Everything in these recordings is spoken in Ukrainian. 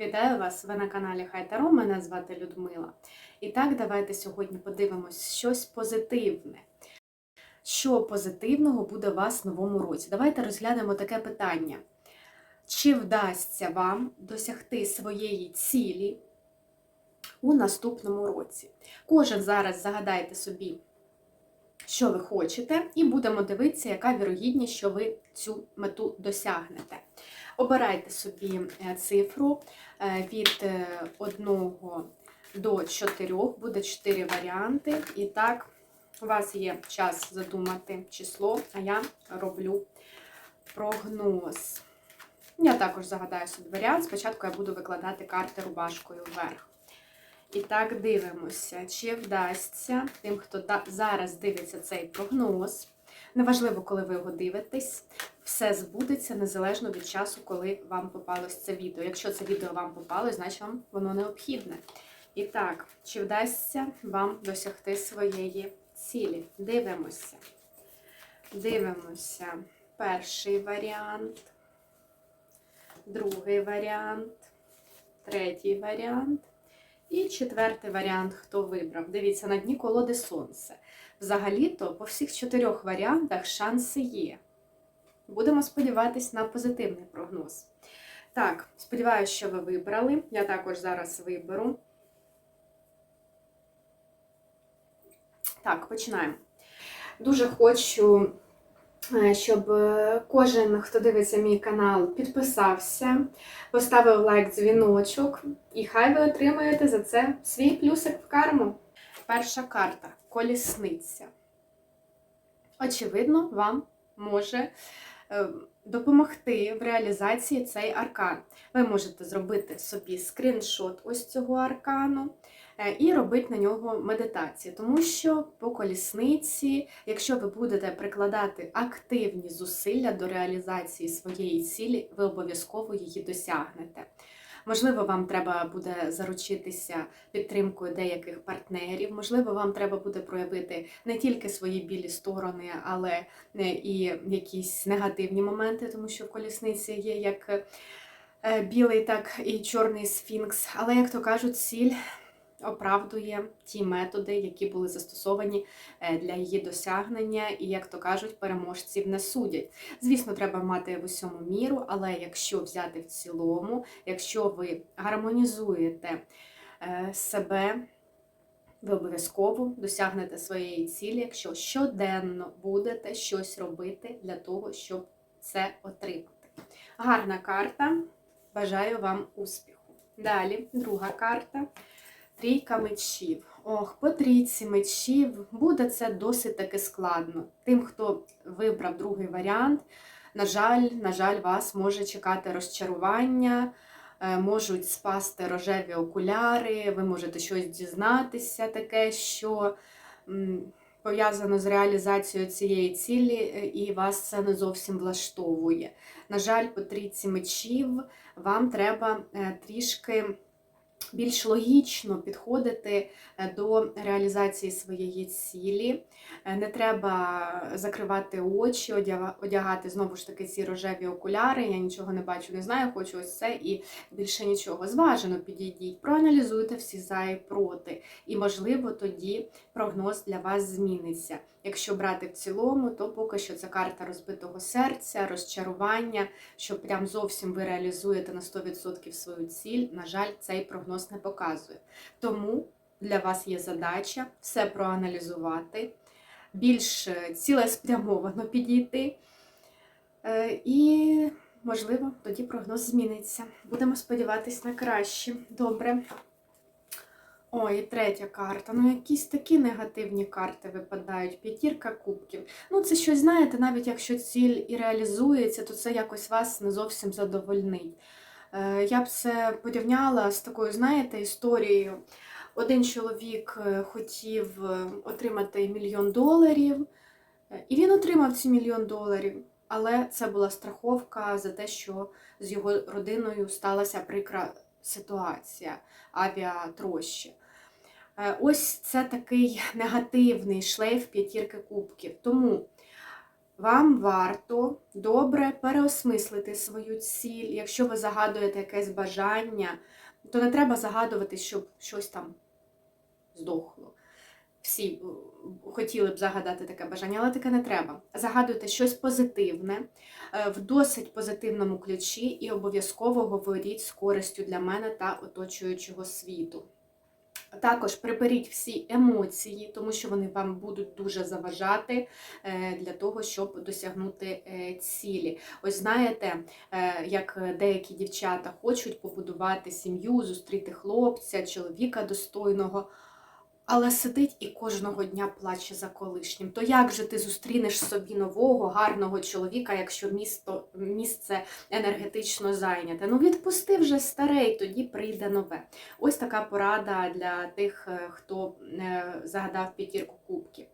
Вітаю вас! Ви на каналі Хайтаро. Мене звати Людмила. І так, давайте сьогодні подивимось щось позитивне. Що позитивного буде у вас в новому році? Давайте розглянемо таке питання. Чи вдасться вам досягти своєї цілі у наступному році? Кожен зараз загадайте собі, що ви хочете, і будемо дивитися, яка вірогідність, що ви цю мету досягнете. Обирайте собі е, цифру е, від 1 до 4, буде 4 варіанти. І так, у вас є час задумати число, а я роблю прогноз. Я також загадаю собі варіант. Спочатку я буду викладати карти рубашкою вверх. І так, дивимося, чи вдасться тим, хто зараз дивиться цей прогноз. Неважливо, коли ви його дивитесь, все збудеться незалежно від часу, коли вам попалось це відео. Якщо це відео вам попалось, значить вам воно необхідне. І так, чи вдасться вам досягти своєї цілі? Дивимося. Дивимося. Перший варіант, другий варіант, третій варіант. І четвертий варіант, хто вибрав. Дивіться, на дні колоди сонце. Взагалі-то по всіх чотирьох варіантах шанси є. Будемо сподіватися на позитивний прогноз. Так, сподіваюся, що ви вибрали. Я також зараз виберу. Так, починаємо. Дуже хочу, щоб е, кожен, хто дивиться мій канал, підписався, поставив лайк, дзвіночок, і хай ви отримаєте за це свій плюсик в карму. Перша карта колісниця. Очевидно, вам може е, допомогти в реалізації цей аркан. Ви можете зробити собі скріншот ось цього аркану і робити на нього медитацію. Тому що по колісниці, якщо ви будете прикладати активні зусилля до реалізації своєї цілі, ви обов'язково її досягнете. Можливо, вам треба буде заручитися підтримкою деяких партнерів. Можливо, вам треба буде проявити не тільки свої білі сторони, але і якісь негативні моменти, тому що в колісниці є як білий, так і чорний сфінкс. Але, як то кажуть, ціль оправдує ті методи, які були застосовані е, для її досягнення, і, як то кажуть, переможців не судять. Звісно, треба мати в усьому міру, але якщо взяти в цілому, якщо ви гармонізуєте е, себе, ви обов'язково досягнете своєї цілі, якщо щоденно будете щось робити для того, щоб це отримати. Гарна карта. Бажаю вам успіху. Далі, друга карта. Трійка мечів. Ох, по трійці мечів буде це досить таки складно. Тим, хто вибрав другий варіант, на жаль, на жаль, вас може чекати розчарування, е, можуть спасти рожеві окуляри, ви можете щось дізнатися, таке, що пов'язано з реалізацією цієї цілі, е, і вас це не зовсім влаштовує. На жаль, по трійці мечів вам треба е, трішки більш логічно підходити е, до реалізації своєї цілі. Е, не треба закривати очі, одягати знову ж таки ці рожеві окуляри. Я нічого не бачу, не знаю, хочу ось це і більше нічого. Зважено підійдіть, проаналізуйте всі за і проти. І, можливо, тоді прогноз для вас зміниться. Якщо брати в цілому, то поки що це карта розбитого серця, розчарування, що прям зовсім ви реалізуєте на 100% свою ціль. На жаль, цей прогноз не показує. Тому для вас є задача все проаналізувати, більш цілеспрямовано підійти. Е, і, можливо, тоді прогноз зміниться. Будемо сподіватися на краще. Добре. Ой, третя карта. Ну, якісь такі негативні карти випадають. П'ятірка кубків. Ну, це щось, знаєте, навіть якщо ціль і реалізується, то це якось вас не зовсім задовольнить. Е, я б це порівняла з такою, знаєте, історією. Один чоловік е, хотів е, отримати мільйон доларів, і він отримав ці мільйон доларів, але це була страховка за те, що з його родиною сталася прикра ситуація, авіатрощі. Ось це такий негативний шлейф п'ятірки кубків. Тому вам варто добре переосмислити свою ціль. Якщо ви загадуєте якесь бажання, то не треба загадувати, щоб щось там здохло. Всі е, хотіли б загадати таке бажання, але таке не треба. Загадуйте щось позитивне, е, в досить позитивному ключі і обов'язково говоріть з користю для мене та оточуючого світу. Також приберіть всі емоції, тому що вони вам будуть дуже заважати е, для того, щоб досягнути е, цілі. Ось знаєте, е, як деякі дівчата хочуть побудувати сім'ю, зустріти хлопця, чоловіка достойного. Але сидить і кожного дня плаче за колишнім. То як же ти зустрінеш собі нового, гарного чоловіка, якщо місто, місце енергетично зайняте? Ну відпусти вже старе, і тоді прийде нове. Ось така порада для тих, е, хто е, загадав п'ятірку кубків.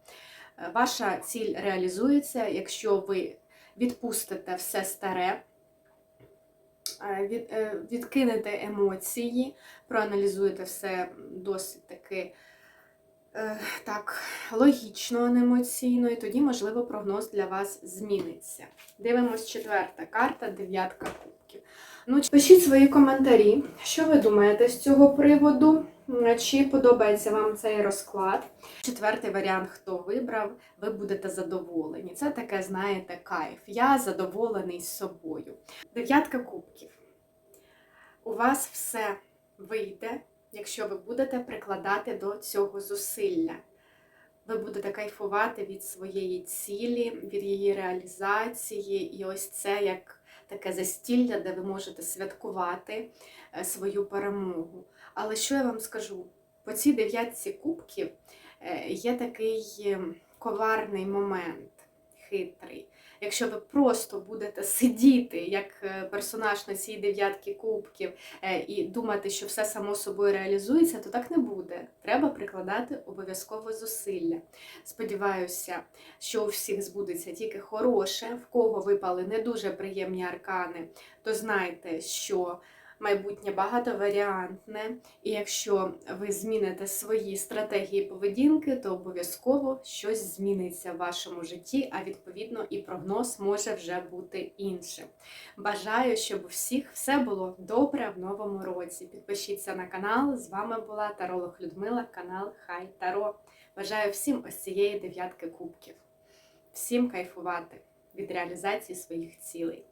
Е, Ваша ціль реалізується, якщо ви відпустите все старе, від, відкинете емоції, проаналізуєте все досить таки так, логічно, емоційно, і тоді, можливо, прогноз для вас зміниться. Дивимось четверта карта, дев'ятка кубків. Ну, пишіть свої коментарі, що ви думаєте з цього приводу, чи подобається вам цей розклад. Четвертий варіант, хто вибрав, ви будете задоволені. Це таке, знаєте, кайф. Я задоволений собою. Дев'ятка кубків. У вас все вийде, якщо ви будете прикладати до цього зусилля. Ви будете кайфувати від своєї цілі, від її реалізації, і ось це як таке застілля, де ви можете святкувати е, свою перемогу. Але що я вам скажу? По цій дев'ятці кубків е, є такий е, коварний момент, хитрий. Якщо ви просто будете сидіти як е, персонаж на цій дев'ятці кубків е, і думати, що все само собою реалізується, то так не буде. Треба прикладати обов'язково зусилля. Сподіваюся, що у всіх збудеться тільки хороше, в кого випали не дуже приємні аркани, то знайте, що майбутнє багатоваріантне, і якщо ви зміните свої стратегії поведінки, то обов'язково щось зміниться в вашому житті, а відповідно і прогноз може вже бути іншим. Бажаю, щоб у всіх все було добре в новому році. Підпишіться на канал. З вами була Таролог Людмила, канал Хай Таро. Бажаю всім ось цієї дев'ятки кубків. Всім кайфувати від реалізації своїх цілей.